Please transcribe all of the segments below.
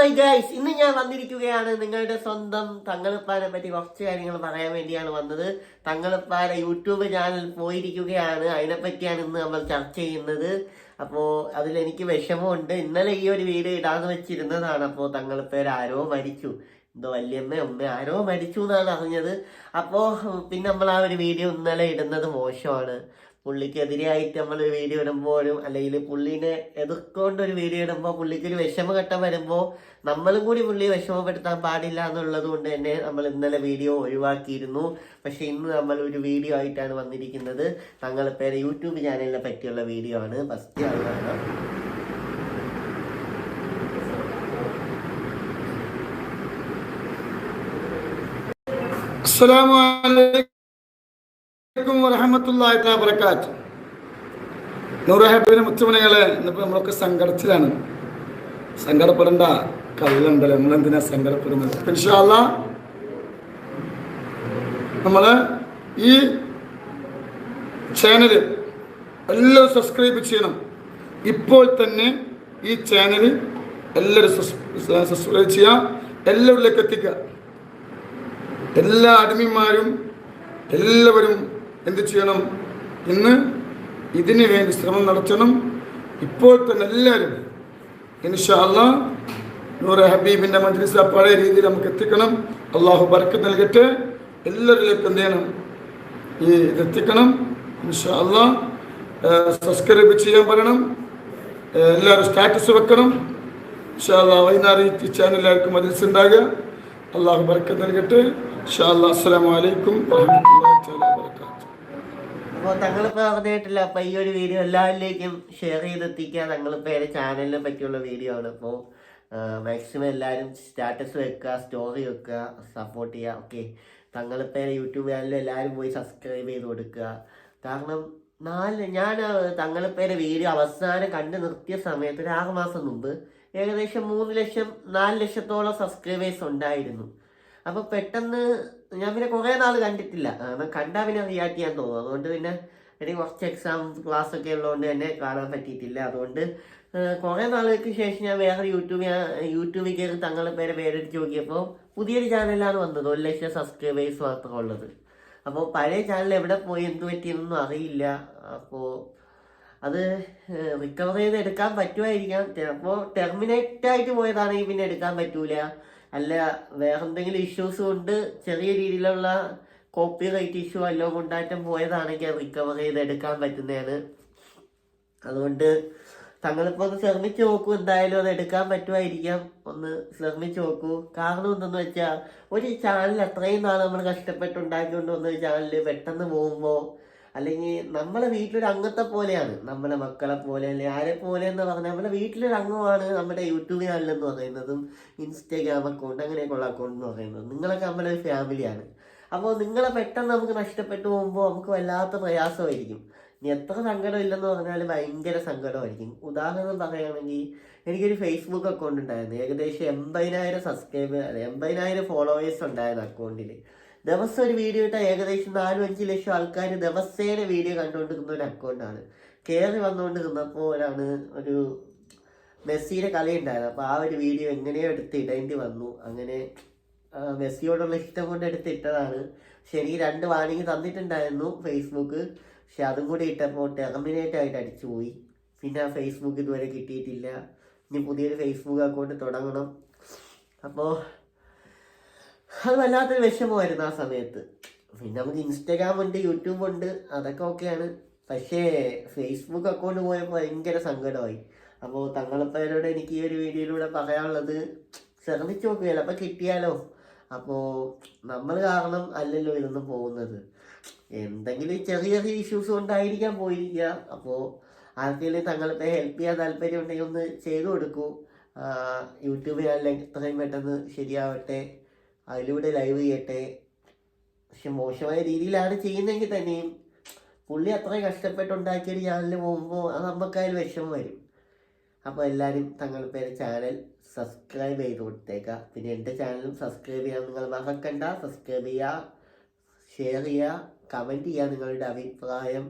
My guys ഇന്ന് ഞാൻ വന്നിരിക്കുകയാണ് നിങ്ങളുടെ സ്വന്തം തങ്ങളിപ്പാനെ പറ്റി കുറച്ച് കാര്യങ്ങൾ പറയാൻ വേണ്ടിയാണ് വന്നത്. തങ്ങളിപ്പാല യൂട്യൂബ് ചാനൽ പോയിരിക്കുകയാണ്. അതിനെപ്പറ്റിയാണ് ഇന്ന് നമ്മൾ ചർച്ച ചെയ്യുന്നത്. അപ്പോൾ അതിലെനിക്ക് വിഷമമുണ്ട്. ഇന്നലെ ഈ ഒരു വീഡിയോ ഇടാന്ന് വെച്ചിരുന്നതാണ്. അപ്പോൾ തങ്ങളിപ്പേര് ആരോ മരിച്ചു. എന്തോ വല്യമ്മ ഉമ്മ ആരോ മരിച്ചു എന്നാണ് അറിഞ്ഞത്. അപ്പോൾ പിന്നെ നമ്മൾ ആ ഒരു വീഡിയോ ഇന്നലെ ഇടുന്നത് മോശമാണ്. പുള്ളിക്കെതിരെയായിട്ട് നമ്മൾ വീഡിയോ ഇടുമ്പോഴും അല്ലെങ്കിൽ പുള്ളിനെ എതിർക്കൊണ്ട് ഒരു വീഡിയോ ഇടുമ്പോൾ പുള്ളിക്ക് ഒരു വിഷമഘട്ടം വരുമ്പോൾ നമ്മളും കൂടി പുള്ളിയെ വിഷമപ്പെടുത്താൻ പാടില്ല എന്നുള്ളത് കൊണ്ട് തന്നെ നമ്മൾ ഇന്നലെ വീഡിയോ ഒഴിവാക്കിയിരുന്നു. പക്ഷെ ഇന്ന് നമ്മൾ ഒരു വീഡിയോ ആയിട്ടാണ് വന്നിരിക്കുന്നത്. തങ്ങളുടെ പേര് യൂട്യൂബ് ചാനലിനെ പറ്റിയുള്ള വീഡിയോ ആണ്. ഫസ്റ്റ് അത് കാണാം. അലൈക്കും വറഹമത്തല്ലാഹി തആല വബറകാത്ത്. നൂറ് ഹാപ്പിന്റെ മുത്തുമണികളെ ഇന്നിപ്പോൾ നമ്മളൊക്കെ സങ്കടത്തിലാണ്. സങ്കടപ്പെടേണ്ട കല്ലുണ്ടല്ലോ നമ്മളെന്തിനാ സങ്കടപ്പെടുന്നത്? പിൻഷാല്ല നമ്മൾ ഈ ചാനൽ എല്ലാവരും സബ്സ്ക്രൈബ് ചെയ്യണം. ഇപ്പോൾ തന്നെ ഈ ചാനൽ എല്ലാവരും സബ്സ്ക്രൈബ് ചെയ്യുക എല്ലാവരിലേക്ക് എത്തിക്കുക. എല്ലാ അടിമിമാരും എല്ലാവരും എന്ത് ചെയ്യണം? ഇന്ന് ഇതിനു വേണ്ടി ശ്രമം നടത്തണം. ഇപ്പോൾ തന്നെ എല്ലാവരും ഇൻഷാല്ല നൂറ് ഹബീബിന്റെ മജ്ലിസ പഴയ രീതിയിൽ നമുക്ക് എത്തിക്കണം. അള്ളാഹു ബർക്ക് നൽകട്ടെ. എല്ലാവരിലേക്കും എന്ത് ചെയ്യണം? ഈ ഇതെത്തിക്കണം ഇൻഷാല്ല സബ്സ്ക്രൈബ് ചെയ്യാൻ പറയണം. എല്ലാവരും സ്റ്റാറ്റസ് വെക്കണം. ഇൻഷാല്ല വൈകുന്നേരം ഈ എല്ലാവർക്കും മജ്ലിസ് ഉണ്ടാകുക. അള്ളാഹു ബർക്ക് നൽകട്ടെ. ഇൻഷാല്ല അസ്സാം വലൈക്കും വബറകാതുഹു. അപ്പോൾ തങ്ങളിപ്പോൾ പറഞ്ഞിട്ടില്ല അപ്പോൾ ഈ ഒരു വീഡിയോ എല്ലാവരിലേക്കും ഷെയർ ചെയ്തെത്തിക്കുക. തങ്ങളിപ്പോൾ ഏത് ചാനലിനെ പറ്റിയുള്ള വീഡിയോ ആണ്. അപ്പോൾ മാക്സിമം എല്ലാവരും സ്റ്റാറ്റസ് വെക്കുക സ്റ്റോറി വെക്കുക സപ്പോർട്ട് ചെയ്യുക. ഓക്കെ തങ്ങളിപ്പോൾ യൂട്യൂബ് ചാനലിൽ എല്ലാവരും പോയി സബ്സ്ക്രൈബ് ചെയ്ത് കൊടുക്കുക. കാരണം നാല് ഞാൻ തങ്ങളിപ്പേരെ വീഡിയോ അവസാനം കണ്ടു നിർത്തിയ സമയത്ത് ഒരു ആറ് മാസം മുമ്പ് ഏകദേശം മൂന്ന് ലക്ഷം നാല് ലക്ഷത്തോളം സബ്സ്ക്രൈബേഴ്സ് ഉണ്ടായിരുന്നു. അപ്പോൾ പെട്ടെന്ന് ഞാൻ പിന്നെ കുറേ നാൾ കണ്ടിട്ടില്ല. കാരണം കണ്ടാൽ പിന്നെ റിയാക്ട് ചെയ്യാൻ തോന്നും. അതുകൊണ്ട് പിന്നെ എനിക്ക് കുറച്ച് എക്സാം ക്ലാസ് ഒക്കെ ഉള്ളതുകൊണ്ട് തന്നെ കാണാൻ പറ്റിയിട്ടില്ല. അതുകൊണ്ട് കുറേ നാളുകൾക്ക് ശേഷം ഞാൻ വേറെ യൂട്യൂബ് യൂട്യൂബിൽ കയറി തങ്ങളുടെ പേരെ പേരെടുത്ത് നോക്കിയപ്പോൾ പുതിയൊരു ചാനലാണ് വന്നത്. ഒരു ലക്ഷം സബ്സ്ക്രൈബേഴ്സ് മാത്രം ഉള്ളത്. അപ്പോൾ പഴയ ചാനൽ എവിടെ പോയി എന്ത് പറ്റിയെന്നൊന്നും അറിയില്ല. അപ്പോൾ അത് റിക്കവർ ചെയ്ത് എടുക്കാൻ പറ്റുമായിരിക്കാം. ചിലപ്പോൾ ടെർമിനേറ്റ് ആയിട്ട് പോയതാണെങ്കിൽ പിന്നെ എടുക്കാൻ പറ്റൂല. അല്ല വേറെ എന്തെങ്കിലും ഇഷ്യൂസ് കൊണ്ട് ചെറിയ രീതിയിലുള്ള കോപ്പി റൈറ്റ് ഇഷ്യൂ അല്ലോ കൊണ്ടാറ്റം പോയതാണെങ്കിൽ റിക്കവർ ചെയ്ത് എടുക്കാൻ പറ്റുന്നതാണ്. അതുകൊണ്ട് തങ്ങളിപ്പോൾ ഒന്ന് ശ്രമിച്ചു നോക്കൂ എന്തായാലും അത് എടുക്കാൻ പറ്റുമായിരിക്കാം. ഒന്ന് ശ്രമിച്ചു നോക്കൂ. കാരണം എന്തെന്ന് വെച്ചാൽ ഒരു ചാനൽ അത്രയും നാൾ നമ്മൾ കഷ്ടപ്പെട്ടുണ്ടാക്കിക്കൊണ്ട് വന്ന ഒരു ചാനൽ പെട്ടെന്ന് പോകുമ്പോൾ അല്ലെങ്കിൽ നമ്മളെ വീട്ടിലൊരു അംഗത്തെ പോലെയാണ്. നമ്മളെ മക്കളെ പോലെ അല്ലെങ്കിൽ ആരെ പോലെ എന്ന് പറഞ്ഞാൽ നമ്മളെ വീട്ടിലൊരു അംഗമാണ് നമ്മുടെ യൂട്യൂബ് ചാനൽ എന്ന് പറയുന്നതും ഇൻസ്റ്റാഗ്രാം അക്കൗണ്ട് അങ്ങനെയൊക്കെയുള്ള അക്കൗണ്ട് എന്ന് പറയുന്നത്. നിങ്ങളൊക്കെ നമ്മളെ ഒരു ഫാമിലിയാണ് അപ്പോൾ നിങ്ങളെ പെട്ടെന്ന് നമുക്ക് നഷ്ടപ്പെട്ടു പോകുമ്പോൾ നമുക്ക് വല്ലാത്ത പ്രയാസമായിരിക്കും. ഇനി എത്ര സങ്കടം ഇല്ലെന്ന് പറഞ്ഞാൽ ഭയങ്കര സങ്കടമായിരിക്കും. ഉദാഹരണം പറയുകയാണെങ്കിൽ എനിക്കൊരു ഫേസ്ബുക്ക് അക്കൗണ്ട് ഉണ്ടായിരുന്നു. ഏകദേശം എൺപതിനായിരം സബ്സ്ക്രൈബർ അല്ല എൺപതിനായിരം ഫോളോവേഴ്സ് ഉണ്ടായിരുന്നു അക്കൗണ്ടിൽ ദിവസം ഒരു വീഡിയോ ഇട്ടാൽ ഏകദേശം നാലും അഞ്ച് ലക്ഷം ആൾക്കാർ ദിവസേന വീഡിയോ കണ്ടുകൊണ്ടിരിക്കുന്ന ഒരു അക്കൗണ്ടാണ് കയറി വന്നുകൊണ്ടിരുന്നപ്പോഴാണ് ഒരു മെസ്സിയുടെ കളി അപ്പോൾ ആ ഒരു വീഡിയോ എങ്ങനെയോ എടുത്ത് ഇടേണ്ടി വന്നു. അങ്ങനെ മെസ്സിയോടുള്ള ഇഷ്ടം കൊണ്ട് എടുത്തിട്ടതാണ് പക്ഷെ എനിക്ക് രണ്ട് വാണിംഗ് തന്നിട്ടുണ്ടായിരുന്നു ഫേസ്ബുക്ക് പക്ഷെ അതും കൂടി ഇട്ടപ്പോൾ ടെർമിനേറ്റ് ആയിട്ട് അടിച്ചു പോയി. പിന്നെ ആ ഫേസ്ബുക്ക് ഇതുവരെ കിട്ടിയിട്ടില്ല. ഇനി പുതിയൊരു ഫേസ്ബുക്ക് അക്കൗണ്ട് തുടങ്ങണം. അപ്പോൾ അത് വല്ലാത്തൊരു വിഷമമായിരുന്നു ആ സമയത്ത്. പിന്നെ നമുക്ക് ഇൻസ്റ്റാഗ്രാം ഉണ്ട് യൂട്യൂബ് ഉണ്ട് അതൊക്കെ ഓക്കെയാണ് പക്ഷേ ഫേസ്ബുക്ക് അക്കൗണ്ട് പോയപ്പോൾ ഭയങ്കര സങ്കടമായി. അപ്പോൾ തങ്ങളപ്പേരോട് എനിക്ക് ഈ ഒരു വീഡിയോയിലൂടെ പറയാനുള്ളത് ശ്രമിച്ചു നോക്കുക ചിലപ്പോൾ കിട്ടിയാലോ? അപ്പോൾ നമ്മൾ കാരണം അല്ലല്ലോ ഇതൊന്നും പോകുന്നത്. എന്തെങ്കിലും ചെറിയ ചെറിയ ഇഷ്യൂസ് കൊണ്ടായിരിക്കാം പോയിരിക്കുക. അപ്പോൾ ആർക്കെങ്കിലും തങ്ങളുടെ ഹെൽപ്പ് ചെയ്യാൻ താല്പര്യം ഉണ്ടെങ്കിൽ ഒന്ന് ചെയ്തു കൊടുക്കൂ. ആ, യൂട്യൂബ് ചാനൽ എത്രയും പെട്ടെന്ന് ശരിയാവട്ടെ. അതിലൂടെ ലൈവ് ചെയ്യട്ടെ. പക്ഷെ മോശമായ രീതിയിലാണ് ചെയ്യുന്നതെങ്കിൽ തന്നെയും പുള്ളി അത്രയും കഷ്ടപ്പെട്ടുണ്ടാക്കിയ ഒരു ചാനൽ പോകുമ്പോൾ അത് നമുക്കതിൽ വിഷമം വരും. അപ്പോൾ എല്ലാവരും തങ്ങളുടെ പേര് ചാനൽ സബ്സ്ക്രൈബ് ചെയ്ത് കൊടുത്തേക്കുക പിന്നെ എന്റെ ചാനലും സബ്സ്ക്രൈബ് ചെയ്യാൻ നിങ്ങൾ മറക്കണ്ട. സബ്സ്ക്രൈബ് ചെയ്യുക ഷെയർ ചെയ്യുക കമന്റ് ചെയ്യുക നിങ്ങളുടെ അഭിപ്രായം.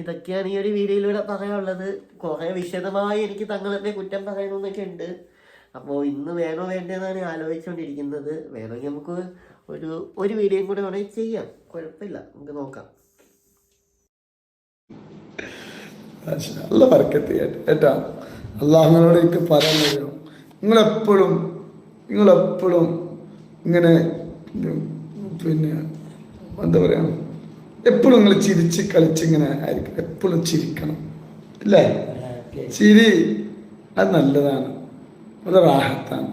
ഇതൊക്കെയാണ് ഈ ഒരു വീഡിയോയിലൂടെ പറയാനുള്ളത്. കുറേ വിശദമായി എനിക്ക് തങ്ങളുടെ കുറ്റം പറയണമെന്നൊക്കെ ഉണ്ട്. അപ്പോൾ ഇന്ന് വേണോ വേണ്ടതെന്നാണ് ആലോചിച്ചുകൊണ്ടിരിക്കുന്നത് വേണമെങ്കിൽ നമുക്ക് ഒരു ഒരു വീഡിയോയും കൂടെ വേണമെങ്കിൽ ചെയ്യാം. കുഴപ്പമില്ല. നമുക്ക് നോക്കാം. നല്ല വർക്കത്ത്. എനിക്ക് പറയാൻ കഴിയും നിങ്ങളെപ്പോഴും നിങ്ങളെപ്പോഴും ഇങ്ങനെ പിന്നെ എന്താ പറയാ? എപ്പോഴും നിങ്ങൾ ചിരിച്ച് കളിച്ചിങ്ങനെ ആയിരിക്കും. എപ്പോഴും ചിരിക്കണം. അല്ലേ ചിരി അത് നല്ലതാണ്. അത് റാഹത്താണ്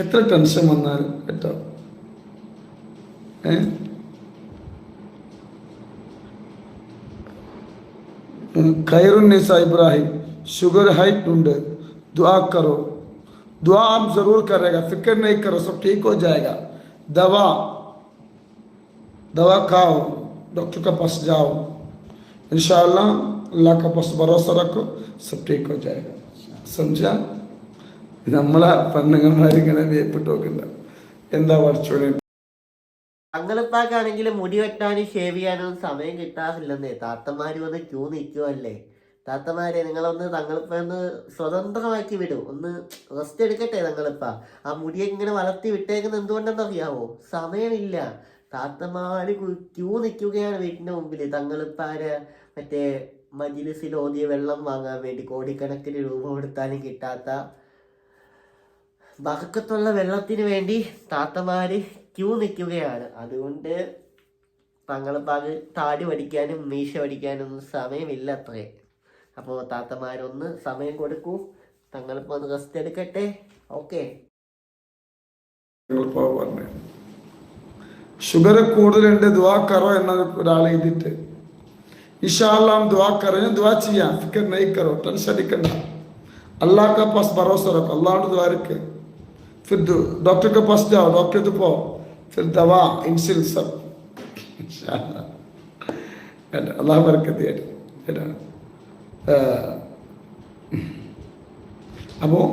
എത്ര ടെൻഷൻ വന്നാലും കേട്ടോ ഏ खैरुन्निसा इब्राहिम शुगर हाई ढूंढे दुआ करो दुआ आप जरूर करेगा फिक्र नहीं करो सब ठीक हो जाएगा दवा दवा खाओ डॉक्टर के पास जाओ इंशाल्लाह अल्लाह के पास भरोसा रखो सब ठीक हो जाएगा समझा നമ്മളെ പെണ്ണുങ്ങന്മാരിങ്ങനെ വേപ്പിട്ട് നോക്കണ്ട. എന്താ പഠിച്ചോളെ അങ്ങനത്താക്കാണെങ്കിൽ മുടി വെട്ടാനും ഷേവ് ചെയ്യാനും സമയം കിട്ടാറില്ലെന്നേ. താത്തമാര് വന്ന് ക്യൂ നിൽക്കുമല്ലേ താത്തമാരെ നിങ്ങളൊന്ന് തങ്ങളിപ്പ ഒന്ന് സ്വതന്ത്രമാക്കി വിടും. ഒന്ന് റെസ്റ്റ് എടുക്കട്ടെ തങ്ങളിപ്പ ആ മുടിയെ ഇങ്ങനെ വളർത്തി വിട്ടേക്കുന്നത് എന്തുകൊണ്ടെന്ന് അറിയാവോ സമയമില്ല. താത്തമാര് ക്യൂ നിൽക്കുകയാണ് വീട്ടിന്റെ മുമ്പിൽ തങ്ങളിപ്പാര് മറ്റേ മജിലിസിൽ ഓതിയ വെള്ളം വാങ്ങാൻ വേണ്ടി കോടിക്കണക്കിന് രൂപ കൊടുത്താലും കിട്ടാത്ത വകക്കത്തുള്ള വെള്ളത്തിന് വേണ്ടി താത്തമാര് ക്യൂ നിൽക്കുകയാണ്. അതുകൊണ്ട് തങ്ങളപ്പാക്ക് താടി പഠിക്കാനും മീശ പഠിക്കാനും സമയമില്ല അത്രേ അപ്പോൾ താത്തമാരൊന്ന് സമയം കൊടുക്കൂ. തങ്ങളിപ്പോൾ ഒന്ന് റെസ്റ്റ് എടുക്കട്ടെ. ഓക്കെ ഷുഗർ കൂടുതലുണ്ട് ദ്വാ കറോ എന്ന ഒരാൾ എഴുതിയിട്ട്. ഇഷാല്ലാം ദ്വാ ഞാൻ ദുവാ ചെയ്യാം. ഫിക്കർ നെയ്ക്കറോ ടെൻഷൻ അടിക്കണ്ട. അള്ളാഹ് പാസ് ഭരോസ അല്ലാണ്ട് ദ്വാരക്ക് फिर दो- डॉक्टर के पास जाओ डॉक्टर तो पाओ फिर दवा इंसिल सब इंशाअल्लाह കേട്ടോ അള്ളാഹ് ബർക്കത്ത് ചെയ്യട്ടെ കേട്ടോ അപ്പോൾ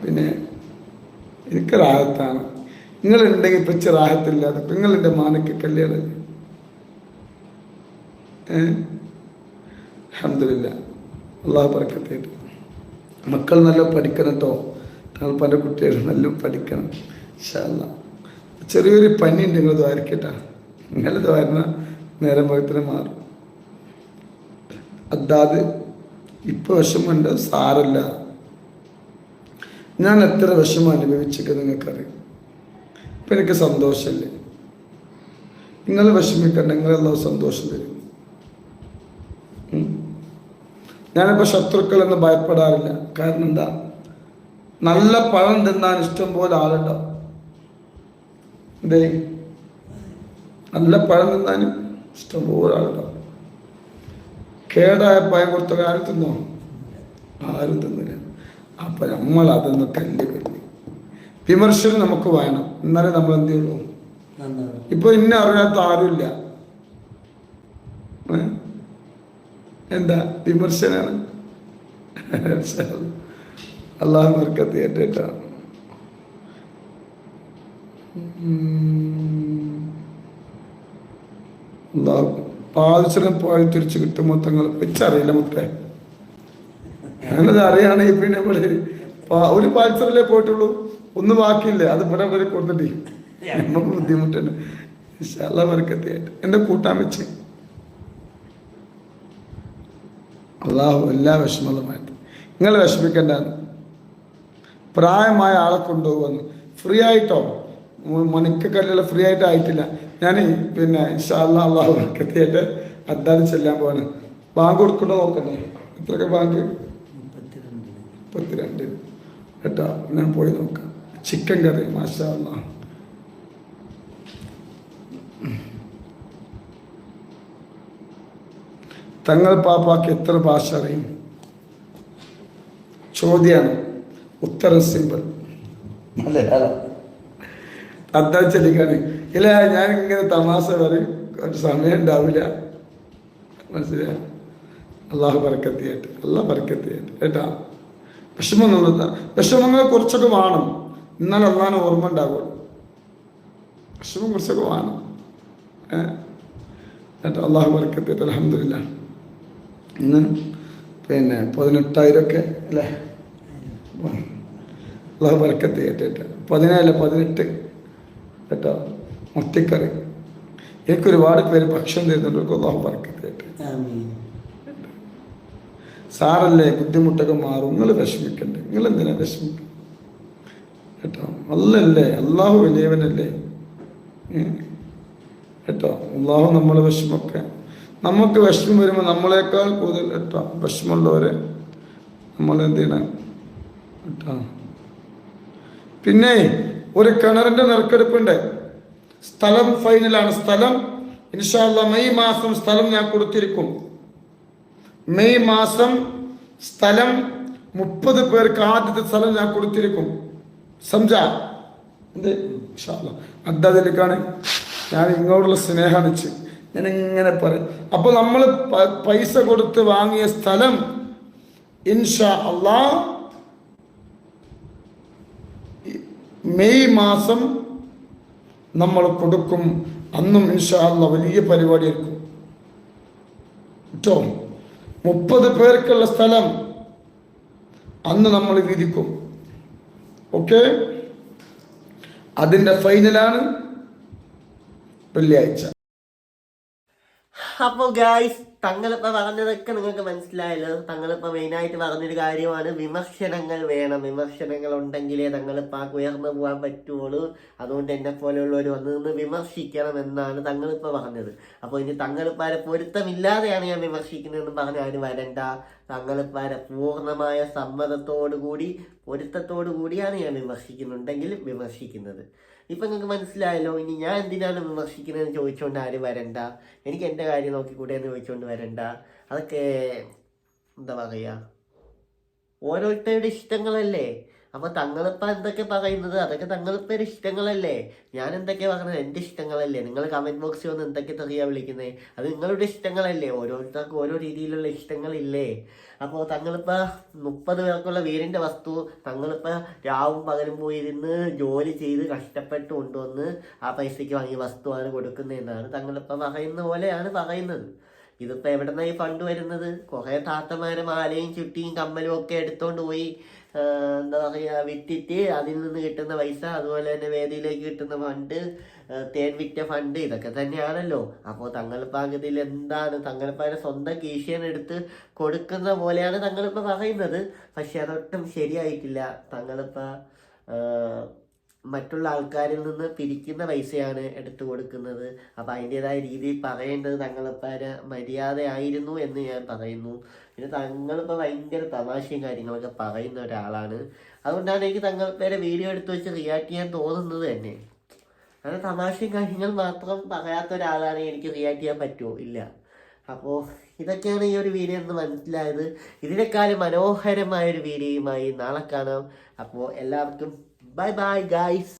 പിന്നെ എനിക്ക് റാഹത്താണ് നിങ്ങളുണ്ടെങ്കിൽ പച്ച റാഹത്തില്ലാതെ നിങ്ങളെൻ്റെ മാനക്ക് കല്യാണം ഏ അഹമ്മദില്ല അള്ളാഹു ബർക്കത്തേട്ട് മക്കൾ നല്ല പഠിക്കണം കേട്ടോ നിങ്ങൾ പല കുട്ടികൾ നല്ല പഠിക്കണം. ഇൻഷാല്ലാ ചെറിയൊരു പനി ഉണ്ട് നിങ്ങൾ ദ്വാരിക്കട്ടാ. നിങ്ങൾ ദ്വാരണ നേരം പോയത്തിന് മാറും. അതാത് ഇപ്പോൾ വിഷമമുണ്ട് സാരല്ല. ഞാൻ എത്ര വിഷമം അനുഭവിച്ചൊക്കെ നിങ്ങൾക്കറിയാം. ഇപ്പൊ എനിക്ക് സന്തോഷമല്ലേ നിങ്ങൾ വിഷമിക്കണ്ട നിങ്ങളെല്ലാം സന്തോഷം തരും. ഞാനിപ്പോ ഞാനിപ്പോൾ ശത്രുക്കളെന്ന് ഭയപ്പെടാറില്ല. കാരണം എന്താ? നല്ല പഴം തിന്നാൻ ഇഷ്ടം പോലെ ആളുണ്ടാവും. അതെ നല്ല പഴം തിന്നാനും ഇഷ്ടം പോലെ ആളുണ്ടാവും. കേടായ പഴം കൊടുത്ത ആരും തിന്നോ? ആരും തിന്നില്ല. അപ്പൊ നമ്മൾ അതൊന്ന് തല്ലി വരുന്നു വിമർശനം നമുക്ക് വേണം. എന്നാലേ നമ്മൾ എന്ത് ചെയ്യുള്ളൂ ഇപ്പൊ ഇന്നെ അറിയാത്ത ആരുമില്ല. എന്താ? വിമർശനാണ്. അള്ളാഹു ബർക്കത്ത് കേട്ടിട്ടാ പാദശ്രം പോയി തിരിച്ചു കിട്ടുമ്പോൾ തങ്ങൾ വെച്ചറിയില്ല മുത്തേ. ഞാനത് അറിയാണെങ്കിൽ പിന്നെ ഇവിടെ ഒരു പാദശ്രമല്ലേ പോയിട്ടുള്ളൂ. ഒന്നും ബാക്കിയില്ല. അത് ഇവിടെ വരെ കൊടുത്തിട്ട് നമുക്ക് ബുദ്ധിമുട്ടുണ്ട്. എന്റെ കൂട്ടാൻ വെച്ച്. അള്ളാഹു എല്ലാ വിഷമങ്ങളുമായിട്ട്. നിങ്ങൾ വിഷമിക്കേണ്ടതാണ് പ്രായമായ ആളെ കൊണ്ടുപോകുന്നു. ഫ്രീ ആയിട്ടോ? മണിക്കല്ലുള്ള ഫ്രീ ആയിട്ട് ആയിട്ടില്ല. ഞാൻ പിന്നെ ബർക്കത്തിയായിട്ട് അദ്ദാന് ചെല്ലാൻ പോവാണ്. ബാങ്ക് കൊടുക്കണോ നോക്കണ്ടേ എത്രയൊക്കെ ബാങ്ക്? മുപ്പത്തിരണ്ട്. കേട്ടോ ഞാൻ പോയി നോക്കാം. ചിക്കൻ കറി മാഷാ തങ്ങൾ പാപ്പാക്ക് എത്ര ഭാഷ അറിയും? ചോദ്യമാണ് ഉത്തരം സിമ്പിൾ. അതാ ചെല്ലിക്കാണ് ഇല്ല ഞാൻ ഇങ്ങനെ തമാശ പറയും. ഒരു സമയം ഉണ്ടാവില്ല. മനസ്സിലായ? അള്ളാഹു പറക്കത്തിയായിട്ട് അള്ളാഹ് പറക്കത്തിയായിട്ട് കേട്ടാ? വിഷമം വിഷമങ്ങൾ കുറച്ചൊക്കെ വേണം. എന്നാൽ അള്ളാഹാന് ഓർമ്മ ഉണ്ടാവുള്ളൂ. വിഷമം കുറച്ചൊക്കെ വേണം. എന്നിട്ട് അള്ളാഹു പറക്കത്തിയിട്ട് അലഹമില്ല ഇന്ന് പിന്നെ പതിനെട്ടായിരം ഒക്കെ അല്ലേ? അള്ളാഹു ബർക്കത്ത് കേട്ടോ പതിനാല് പതിനെട്ട് കേട്ടോ? മുട്ടിക്കറി. എനിക്ക് ഒരുപാട് പേര് ഭക്ഷണം തരുന്നുണ്ട് അള്ളാഹു ബർക്കത്ത് കേട്ടോ സാറല്ലേ ബുദ്ധിമുട്ടൊക്കെ മാറും. നിങ്ങൾ വിഷമിക്കണ്ടേ. നിങ്ങൾ എന്തിനാ വിഷമിക്കും കേട്ടോ? അല്ലല്ലേ അള്ളാഹു വലിയവനല്ലേ. കേട്ടോ? അള്ളാഹു നമ്മളെ വിഷമൊക്കെ. നമുക്ക് വിഷമം വരുമ്പോൾ നമ്മളെക്കാൾ കൂടുതൽ കേട്ടോ? വിഷമമുള്ളവരെ നമ്മൾ ചെയ്യണം കേട്ടോ? പിന്നെ ഒരു കിണറിന്റെ നറുക്കെടുപ്പുണ്ട്. സ്ഥലം ഫൈനലാണ്. സ്ഥലം ഇൻഷാല്ല മെയ് മാസം സ്ഥലം ഞാൻ കൊടുത്തിരിക്കും. മെയ് മാസം സ്ഥലം മുപ്പത് പേർക്ക് ആദ്യത്തെ സ്ഥലം ഞാൻ കൊടുത്തിരിക്കും. സംജ? എന്ത്? ഞാൻ ഇങ്ങോട്ടുള്ള സ്നേഹമാണ് വെച്ച് ഞാൻ ഇങ്ങനെ പറയും. അപ്പൊ നമ്മൾ പൈസ കൊടുത്ത് വാങ്ങിയ സ്ഥലം ഇൻഷാ അള്ളാ മെയ് മാസം നമ്മൾ കൊടുക്കും. അന്നും ഇൻഷാല്ല വലിയ പരിപാടിയായിരിക്കും. കേട്ടോ മുപ്പത് പേർക്കുള്ള സ്ഥലം അന്ന് നമ്മൾ വിധിക്കും ഓക്കെ? അതിന്റെ ഫൈനലാണ് വെള്ളിയാഴ്ച. അപ്പോൾ ഗായ്സ് തങ്ങളിപ്പോ പറഞ്ഞതൊക്കെ നിങ്ങൾക്ക് മനസ്സിലായല്ലോ. തങ്ങളിപ്പോ മെയിനായിട്ട് പറഞ്ഞൊരു കാര്യമാണ് വിമർശനങ്ങൾ വേണം. വിമർശനങ്ങൾ ഉണ്ടെങ്കിലേ തങ്ങളിപ്പോ ആ ഉയർന്നു പോകാൻ പറ്റുള്ളൂ അതുകൊണ്ട് എന്നെ പോലെയുള്ളവർ വന്ന് നിന്ന് വിമർശിക്കണം എന്നാണ് തങ്ങളിപ്പോ പറഞ്ഞത്. അപ്പോൾ ഇനി തങ്ങളിപ്പാരെ പൊരുത്തമില്ലാതെയാണ് ഞാൻ വിമർശിക്കുന്നതെന്ന് പറഞ്ഞ ആരും വരണ്ട. തങ്ങളിപ്പാരെ പൂർണമായ സമ്മതത്തോടു കൂടി പൊരുത്തത്തോടു കൂടിയാണ് ഞാൻ വിമർശിക്കുന്നുണ്ടെങ്കിൽ വിമർശിക്കുന്നത്. ഇപ്പൊ നിങ്ങൾക്ക് മനസ്സിലായല്ലോ ഇനി ഞാൻ എന്തിനാണ് വിമർശിക്കുന്നതെന്ന് ചോദിച്ചുകൊണ്ട് ആരും വരണ്ട. എനിക്ക് എന്റെ കാര്യം നോക്കിക്കൂടെ എന്ന് ചോദിച്ചുകൊണ്ട് വരണ്ട. അതൊക്കെ എന്താ പറയുക ഓരോരുത്തരുടെ ഇഷ്ടങ്ങളല്ലേ? അപ്പൊ തങ്ങളിപ്പ എന്തൊക്കെ പറയുന്നത്? അതൊക്കെ തങ്ങളിപ്പോ ഇഷ്ടങ്ങളല്ലേ? ഞാൻ എന്തൊക്കെ പറഞ്ഞത്? എന്റെ ഇഷ്ടങ്ങളല്ലേ? നിങ്ങൾ കമന്റ് ബോക്സിൽ വന്ന് എന്തൊക്കെ തെറിയാ വിളിക്കുന്നത് അത് നിങ്ങളുടെ ഇഷ്ടങ്ങളല്ലേ? ഓരോരുത്തർക്കും ഓരോ രീതിയിലുള്ള ഇഷ്ടങ്ങളില്ലേ? അപ്പോൾ തങ്ങളിപ്പ മുപ്പത് പേർക്കുള്ള വീടിന്റെ വസ്തു തങ്ങളിപ്പ രാവും പകലും പോയി ഇരുന്ന് ജോലി ചെയ്ത് കഷ്ടപ്പെട്ട് കൊണ്ടുവന്ന് ആ പൈസയ്ക്ക് വാങ്ങിയ വസ്തുവാണ് കൊടുക്കുന്നതെന്നാണ് തങ്ങളിപ്പ പറയുന്ന പോലെയാണ് പറയുന്നത്. ഇതിപ്പോ എവിടെന്നാ ഈ ഫണ്ട് വരുന്നത്? കുറെ താത്തമാരെ മാലയും ചുറ്റിയും കമ്മലും ഒക്കെ എടുത്തോണ്ട് പോയി എന്താ പറയുക വിറ്റിട്ട് അതിൽ നിന്ന് കിട്ടുന്ന പൈസ അതുപോലെ തന്നെ വേദിയിലേക്ക് കിട്ടുന്ന ഫണ്ട് തേൻ വിറ്റ ഫണ്ട് ഇതൊക്കെ തന്നെയാണല്ലോ. അപ്പോൾ തങ്ങളിപ്പാകതിൽ എന്താണ്? തങ്ങളിപ്പാന്റെ സ്വന്തം കീശിയൻ എടുത്ത് കൊടുക്കുന്ന പോലെയാണ് തങ്ങളിപ്പോൾ പറയുന്നത്. പക്ഷെ അതൊട്ടും ശരിയായിട്ടില്ല. തങ്ങളിപ്പോൾ മറ്റുള്ള ആൾക്കാരിൽ നിന്ന് പിരിക്കുന്ന പൈസയാണ് എടുത്തു കൊടുക്കുന്നത്. അപ്പോൾ അതിന്റെതായ രീതിയിൽ പറയേണ്ടത് തങ്ങളെപ്പാര മര്യാദയായിരുന്നു എന്ന് ഞാൻ പറയുന്നു. പിന്നെ തങ്ങളിപ്പോൾ ഭയങ്കര തമാശയും കാര്യങ്ങളൊക്കെ പറയുന്ന ഒരാളാണ്. അതുകൊണ്ടാണ് എനിക്ക് തങ്ങളിപ്പേരെ വീഡിയോ എടുത്ത് വെച്ച് റിയാക്ട് ചെയ്യാൻ തോന്നുന്നത് തന്നെ. അങ്ങനെ തമാശയും കാര്യങ്ങൾ മാത്രം പറയാത്ത ഒരാളാണ് എനിക്ക് റിയാക്ട് ചെയ്യാൻ പറ്റുമോ ഇല്ല. അപ്പോൾ ഇതൊക്കെയാണ് ഈ ഒരു വീഡിയോ എന്ന് മനസ്സിലായത്. ഇതിനേക്കാളും മനോഹരമായ ഒരു വീഡിയോയുമായി നാളെ കാണാം. അപ്പോൾ എല്ലാവർക്കും Bye-bye, guys!